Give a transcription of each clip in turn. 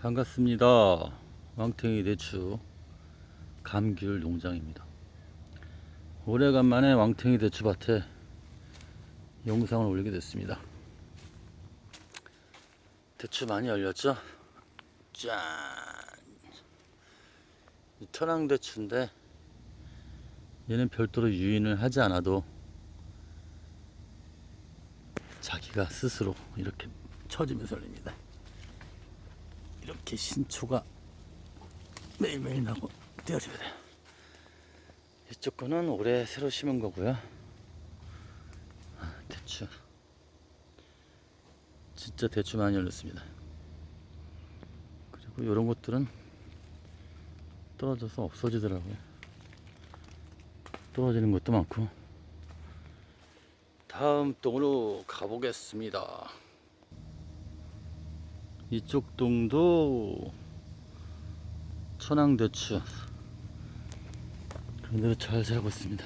반갑습니다. 왕탱이 대추 감귤 농장입니다. 오래간만에 왕탱이 대추밭에 영상을 올리게 됐습니다. 대추 많이 열렸죠? 짠! 이 천황 대추인데 얘는 별도로 유인을 하지 않아도 자기가 스스로 이렇게 처지면서 열립니다. 이렇게 신초가 매일매일 나고 떼어집니다. 이쪽 거는 올해 새로 심은 거고요. 아, 대추. 진짜 대추 많이 열렸습니다. 그리고 이런 것들은 떨어져서 없어지더라고요. 떨어지는 것도 많고. 다음 동으로 가보겠습니다. 이쪽 동도 천황대추 그런 대로 잘 자라고 있습니다.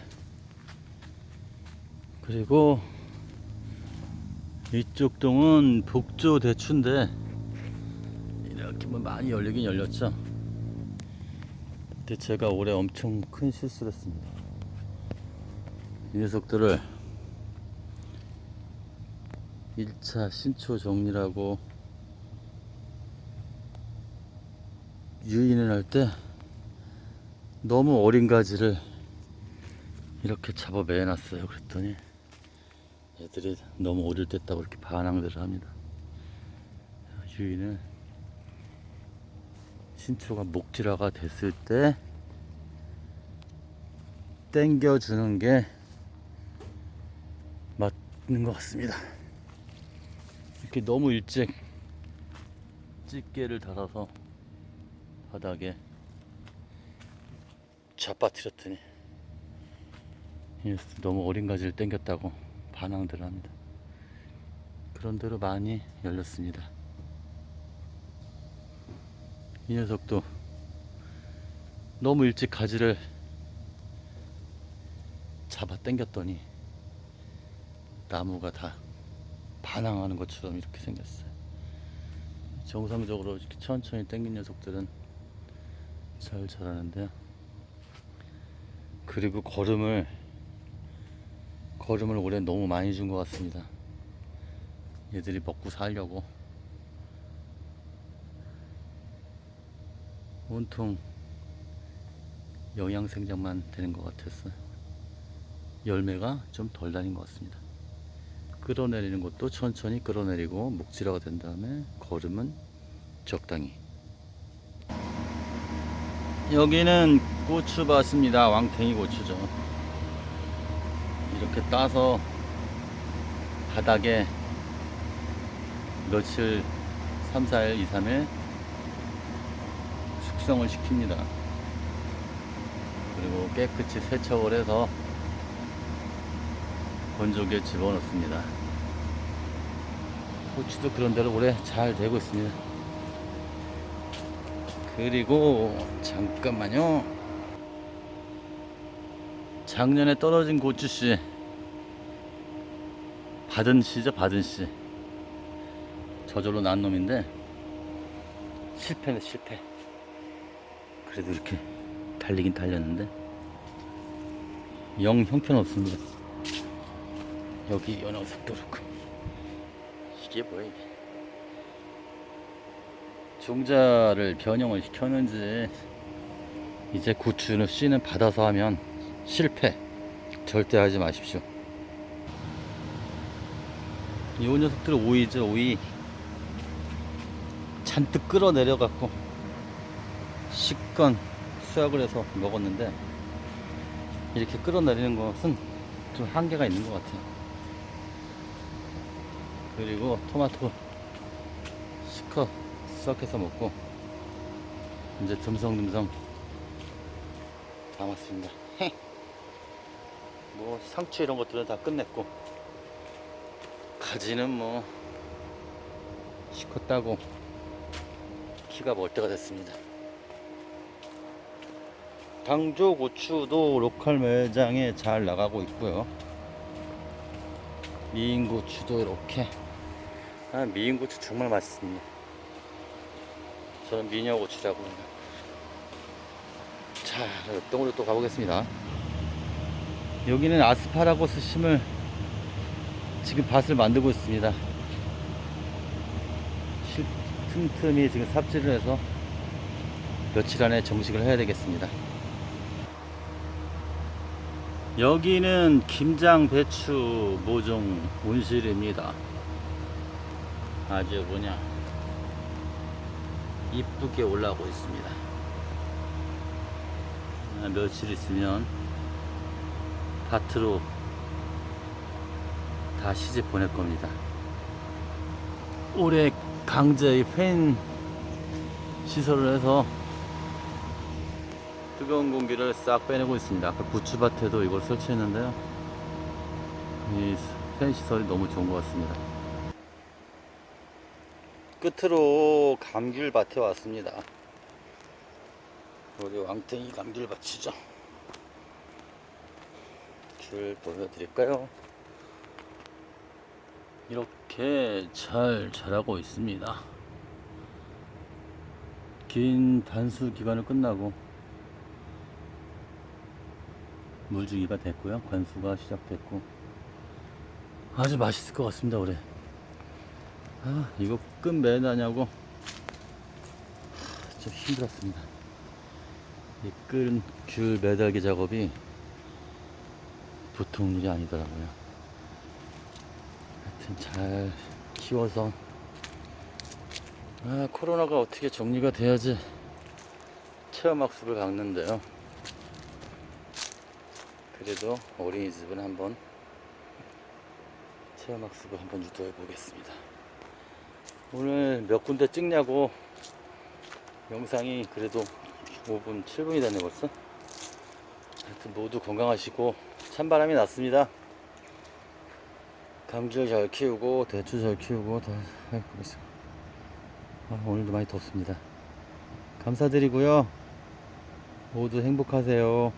그리고 이쪽 동은 복조 대추인데 이렇게 뭐 많이 열리긴 열렸죠. 근데 제가 올해 엄청 큰 실수를 했습니다. 이 녀석들을 1차 신초 정리라고 유인을 할 때 너무 어린 가지를 이렇게 잡아 매놨어요. 그랬더니 애들이 너무 어릴 때 했다고 이렇게 반항들을 합니다. 유인을 신초가 목질화가 됐을 때 땡겨주는 게 맞는 것 같습니다. 이렇게 너무 일찍 집게를 달아서 바닥에 잡아뜨렸더니 너무 어린 가지를 땡겼다고 반항들을 합니다. 그런 대로 많이 열렸습니다. 이 녀석도 너무 일찍 가지를 잡아 당겼더니 나무가 다 반항하는 것처럼 이렇게 생겼어요. 정상적으로 이렇게 천천히 당긴 녀석들은 잘 자라는데요. 그리고 걸음을 걸음을 올해 너무 많이 준 것 같습니다. 얘들이 먹고 살려고 온통 영양 생장만 되는 것 같았어요. 열매가 좀 덜 달린 것 같습니다. 끌어내리는 것도 천천히 끌어내리고 목질화가 된 다음에 걸음은 적당히. 여기는 고추밭입니다. 왕탱이 고추죠. 이렇게 따서 바닥에 며칠 3, 4일, 2, 3일 숙성을 시킵니다. 그리고 깨끗이 세척을 해서 건조기에 집어넣습니다. 고추도 그런 대로 올해 잘 되고 있습니다. 그리고 잠깐만요. 작년에 떨어진 고추씨 받은 씨죠, 받은 씨. 저절로 난 놈인데 실패네, 실패. 그래도 이렇게 달리긴 달렸는데 영 형편없습니다. 여기 그렇고 이게 뭐야 이게 종자를 변형을 시켰는지 이제 고추는 씨는 받아서 하면 실패. 절대 하지 마십시오. 이 녀석들은 오이죠 오이. 잔뜩 끌어내려 갖고 식건 수확을 해서 먹었는데 이렇게 끌어내리는 것은 좀 한계가 있는 것 같아요. 그리고 토마토 시커 썩해서 먹고 이제 듬성듬성 담았습니다. 뭐 상추 이런 것들은 다 끝냈고 가지는 뭐 시커 따고 키가 멀 때가 됐습니다. 당조 고추도 로컬 매장에 잘 나가고 있고요. 미인 고추도 이렇게 아, 미인 고추 정말 맛있습니다. 저는 미녀 고추라고 합니다. 자, 옆동으로 또 가보겠습니다. 여기는 아스파라거스 심을 지금 밭을 만들고 있습니다. 실- 틈틈이 지금 삽질을 해서 며칠 안에 정식을 해야 되겠습니다. 여기는 김장 배추 모종 온실입니다. 아주 뭐냐 이쁘게 올라오고 있습니다. 아, 며칠 있으면 밭으로 다 시집 보낼 겁니다. 올해 강제의 팬 시설을 해서 뜨거운 공기를 싹 빼내고 있습니다. 아까 부추밭에도 이걸 설치했는데요. 이 팬 시설이 너무 좋은 것 같습니다. 끝으로 감귤밭에 왔습니다. 우리 왕탱이 감귤밭이죠. 귤 보여드릴까요? 이렇게 잘 자라고 있습니다. 긴 단수 기간을 끝나고 물주기가 됐고요. 관수가 시작됐고 아주 맛있을 것 같습니다. 올해. 아 이거 끝 매나냐고 하, 좀 힘들었습니다. 이 끓은 귤 매달기 작업이 보통 일이 아니더라고요. 하여튼 잘 키워서 아 코로나가 어떻게 정리가 돼야지 체험학습을 박는데요. 그래도 어린이집은 한번 체험학습을 한번 유도해 보겠습니다. 오늘 몇 군데 찍냐고 영상이 그래도 5분, 7분이 됐네 벌써. 하여튼 모두 건강하시고 찬바람이 났습니다. 감귤 잘 키우고 대추 잘 키우고 다 해보겠습니다. 아, 오늘도 많이 덥습니다. 감사드리고요. 모두 행복하세요.